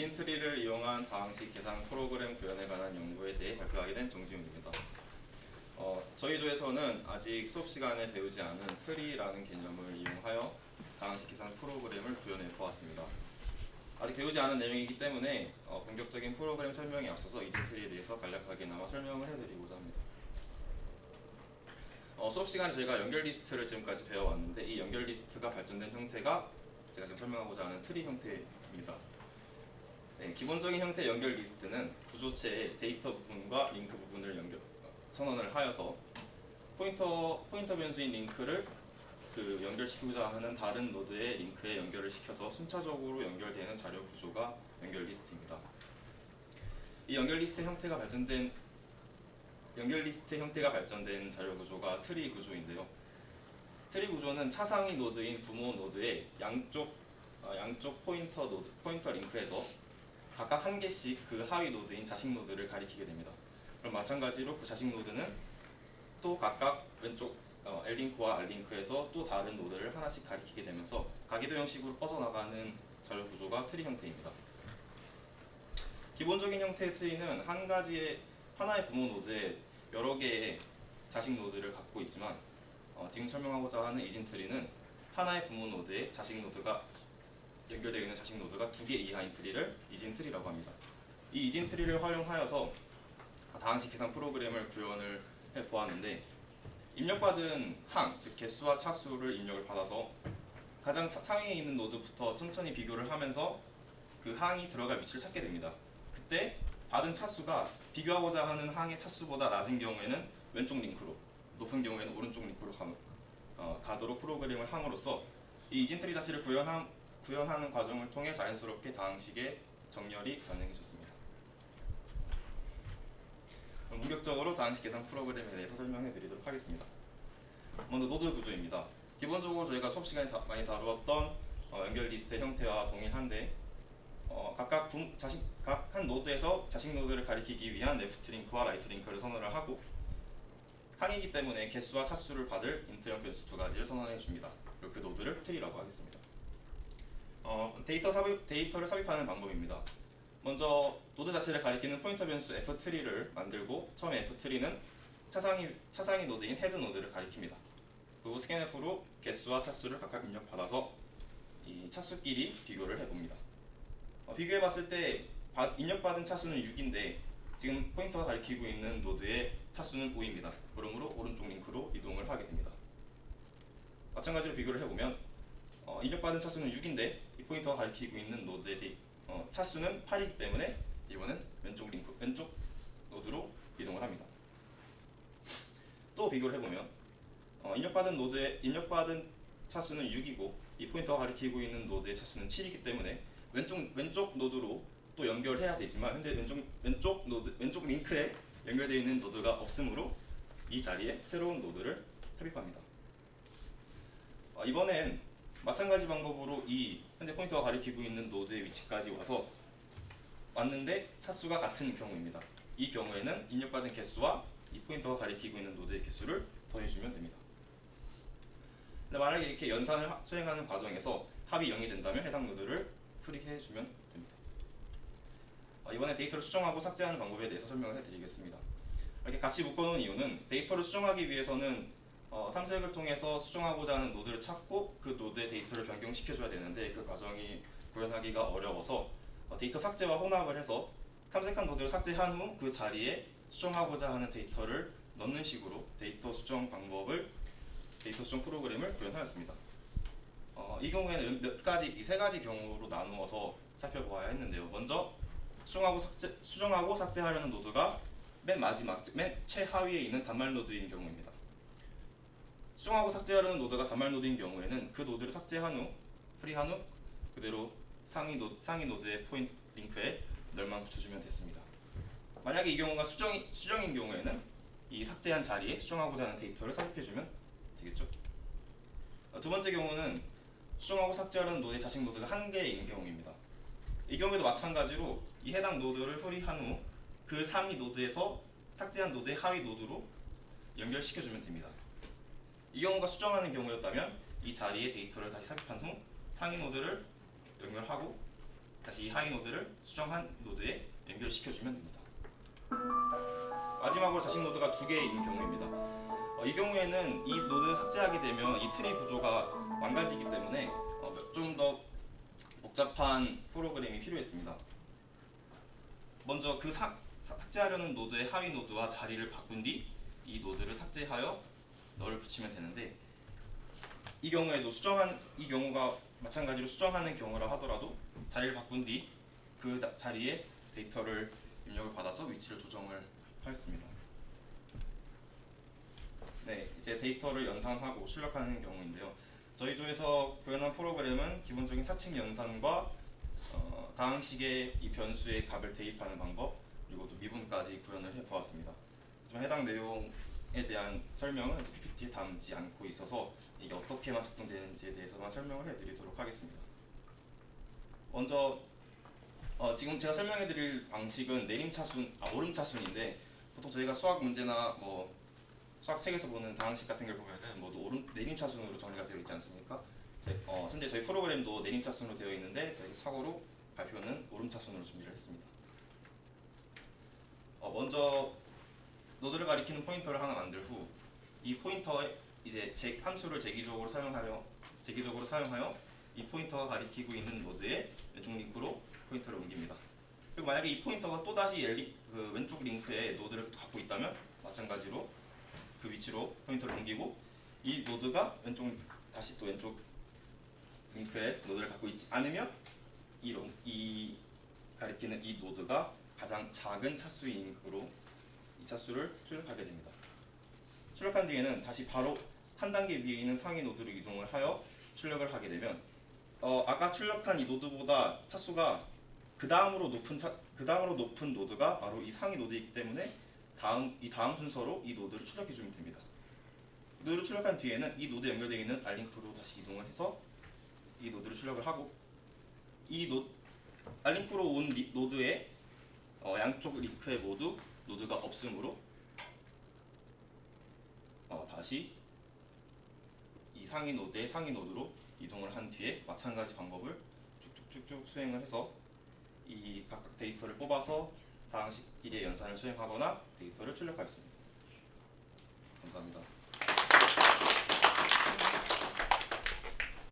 이진 트리를 이용한 다항식 계산 프로그램 구현에 관한 연구에 대해 발표하게 된 정지훈입니다. 어, 저희 조에서는 아직 수업 시간에 배우지 않은 트리라는 개념을 이용하여 다항식 계산 프로그램을 구현해 보았습니다. 아직 배우지 않은 내용이기 때문에 어, 본격적인 프로그램 설명에 앞서서 이진 트리에 대해서 간략하게나마 설명을 해드리고자 합니다. 어, 수업 시간에 저희가 연결 리스트를 지금까지 배워왔는데 이 연결 리스트가 발전된 형태가 제가 지금 설명하고자 하는 트리 형태입니다. 네, 기본적인 형태의 연결 리스트는 구조체의 데이터 부분과 링크 부분을 연결 어, 선언을 하여서 포인터 포인터 변수인 링크를 그 연결시키고자 하는 다른 노드의 링크에 연결을 시켜서 순차적으로 연결되는 자료 구조가 연결 리스트입니다. 이 연결 리스트 형태가 발전된 연결 리스트 형태가 발전된 자료 구조가 트리 구조인데요. 트리 구조는 차상위 노드인 부모 노드의 양쪽 어, 양쪽 포인터 노드 포인터 링크에서 각각 한 개씩 그 하위 노드인 자식 노드를 가리키게 됩니다. 그럼 마찬가지로 그 자식 노드는 또 각각 왼쪽 어, L링크와 R링크에서 또 다른 노드를 하나씩 가리키게 되면서 가기도 형식으로 뻗어나가는 자료 구조가 트리 형태입니다. 기본적인 형태의 트리는 한 가지의 하나의 부모 노드에 여러 개의 자식 노드를 갖고 있지만 어, 지금 설명하고자 하는 이진 트리는 하나의 부모 노드에 자식 노드가 연결되어 있는 자식 노드가 두 개 이하인 트리를 이진 트리라고 합니다. 이 이진 트리를 활용하여서 다항식 계산 프로그램을 구현을 해 보았는데 입력받은 항, 즉 개수와 차수를 입력을 받아서 가장 차- 상위에 있는 노드부터 천천히 비교를 하면서 그 항이 들어갈 위치를 찾게 됩니다. 그때 받은 차수가 비교하고자 하는 항의 차수보다 낮은 경우에는 왼쪽 링크로, 높은 경우에는 오른쪽 링크로 가, 어, 가도록 프로그램을 함으로써 이 이진 트리 자체를 구현함, 구현하는 과정을 통해 자연스럽게 다항식의 정렬이 가능해졌습니다. 본격적으로 다항식 계산 프로그램에 대해서 설명해 드리도록 하겠습니다. 먼저 노드 구조입니다. 기본적으로 저희가 수업 시간에 다- 많이 다루었던 어, 연결 리스트의 형태와 동일한데 어, 각각 분, 자식 각 한 노드에서 자식 노드를 가리키기 위한 레프트 링크와 라이트 링크를 선언을 하고 항이기 때문에 개수와 차수를 받을 인트형 변수 두 가지를 선언해 줍니다. 그 노드를 트리라고 하겠습니다. 어, 데이터 삽입, 데이터를 삽입하는 방법입니다. 먼저 노드 자체를 가리키는 포인터 변수 f3를 만들고 처음에 f3는 차상위, 차상위 노드인 헤드 노드를 가리킵니다. 그리고 스캔f로 개수와 차수를 각각 입력받아서 이 차수끼리 비교를 해봅니다. 어, 비교해봤을 때 받- 입력받은 차수는 6인데 지금 포인터가 가리키고 있는 노드의 차수는 5입니다. 그러므로 오른쪽 링크로 이동을 하게 됩니다. 마찬가지로 비교를 해보면 어, 입력받은 차수는 6인데 이 포인터가 가리키고 있는 노드의 어, 차수는 8이기 때문에 이거는 왼쪽 링크 왼쪽 노드로 이동을 합니다. 또 비교를 해보면 어, 입력받은 노드의 입력받은 차수는 6이고 이 포인터가 가리키고 있는 노드의 차수는 7이기 때문에 왼쪽 왼쪽 노드로 또 연결해야 되지만 현재 왼쪽 왼쪽 노드 왼쪽 링크에 연결되어 있는 노드가 없으므로 이 자리에 새로운 노드를 삽입합니다. 어, 이번엔 마찬가지 방법으로 이 현재 포인터가 가리키고 있는 노드의 위치까지 와서 왔는데 차수가 같은 경우입니다. 이 경우에는 입력받은 개수와 이 포인터가 가리키고 있는 노드의 개수를 더해주면 됩니다. 근데 만약에 이렇게 연산을 하- 수행하는 과정에서 합이 0이 된다면 해당 노드를 프리해주면 됩니다. 어, 이번에 데이터를 수정하고 삭제하는 방법에 대해서 설명을 해드리겠습니다. 이렇게 같이 묶어놓은 이유는 데이터를 수정하기 위해서는 어, 탐색을 통해서 수정하고자 하는 노드를 찾고 그 노드의 데이터를 변경시켜줘야 되는데 그 과정이 구현하기가 어려워서 어, 데이터 삭제와 혼합을 해서 탐색한 노드를 삭제한 후 그 자리에 수정하고자 하는 데이터를 넣는 식으로 데이터 수정 방법을 데이터 수정 프로그램을 구현하였습니다. 어, 이 경우에는 몇 가지 이 세 가지 경우로 나누어서 살펴보아야 했는데요. 먼저 수정하고 삭제 수정하고 삭제하려는 노드가 맨 마지막 즉맨 최하위에 있는 단말 노드인 경우입니다. 수정하고 삭제하려는 노드가 단말 노드인 경우에는 그 노드를 삭제한 후 프리한 후 그대로 상위 노 상위 노드의 포인트 링크에 널만 붙여주면 됐습니다. 만약에 이 경우가 수정이 수정인 경우에는 이 삭제한 자리에 수정하고자 하는 데이터를 삽입해주면 되겠죠. 어, 두 번째 경우는 수정하고 삭제하려는 노드의 자식 노드가 한 개인 경우입니다. 이 경우에도 마찬가지로 이 해당 노드를 프리한 후 그 상위 노드에서 삭제한 노드의 하위 노드로 연결시켜주면 됩니다. 이 경우가 수정하는 경우였다면 이 자리에 데이터를 다시 삽입한 후 상위 노드를 연결하고 다시 이 하위 노드를 수정한 노드에 연결시켜주면 됩니다. 마지막으로 자식 노드가 두 개 있는 경우입니다. 어, 이 경우에는 이 노드를 삭제하게 되면 이 트리 구조가 망가지기 때문에 어, 좀더 복잡한 프로그램이 필요했습니다. 먼저 그 삭, 삭- 삭제하려는 노드의 하위 노드와 자리를 바꾼 뒤 이 노드를 삭제하여 너를 붙이면 되는데 이 경우에도 수정한 이 경우가 마찬가지로 수정하는 경우라 하더라도 자리를 바꾼 뒤 그 자리에 데이터를 입력을 받아서 위치를 조정을 하였습니다. 네, 이제 데이터를 연산하고 출력하는 경우인데요. 저희 조에서 구현한 프로그램은 기본적인 사칙 연산과 어, 다항식의 이 변수의 값을 대입하는 방법 그리고 또 미분까지 구현을 해보았습니다. 해당 내용 에 대한 설명은 PPT에 담지 않고 있어서 이게 어떻게만 작동되는지에 대해서만 설명을 해드리도록 하겠습니다. 먼저 어, 지금 제가 설명해드릴 방식은 내림차순, 아 오름차순인데 보통 저희가 수학 문제나 뭐 수학 책에서 보는 다항식 같은 걸 보면은 모두 오름 내림차순으로 정리가 되어 있지 않습니까? 제, 어, 현재 저희 프로그램도 내림차순으로 되어 있는데 저희 사고로 발표는 오름차순으로 준비를 했습니다. 어, 먼저 노드를 가리키는 포인터를 하나 만들 후 이 포인터에 이제 제 함수를 제기적으로 사용하여 제기적으로 사용하여 이 포인터가 가리키고 있는 노드의 왼쪽 링크로 포인터를 옮깁니다. 그리고 만약에 이 포인터가 또 다시 그 왼쪽 링크에 노드를 갖고 있다면 마찬가지로 그 위치로 포인터를 옮기고 이 노드가 왼쪽 다시 또 왼쪽 링크에 노드를 갖고 있지 않으면 이, 롱- 이 가리키는 이 노드가 가장 작은 차수이므로 이 차수를 출력하게 됩니다. 출력한 뒤에는 다시 바로 한 단계 위에 있는 상위 노드로 이동을 하여 출력을 하게 되면 어, 아까 출력한 이 노드보다 차수가 그 다음으로 높은 차, 그 다음으로 높은 노드가 바로 이 상위 노드이기 때문에 다음 이 다음 순서로 이 노드를 출력해 주면 됩니다. 이 노드를 출력한 뒤에는 이 노드 연결되어 있는 알링크로 다시 이동을 해서 이 노드를 출력을 하고 이 노, 알링크로 온 리- 노드의 어, 양쪽 링크에 모두 노드가 없으므로 어, 다시 이 상위 노드의 상위 노드로 이동을 한 뒤에 마찬가지 방법을 쭉쭉쭉쭉 수행을 해서 이 각각 데이터를 뽑아서 다항식끼리의 연산을 수행하거나 데이터를 출력하였습니다. 감사합니다.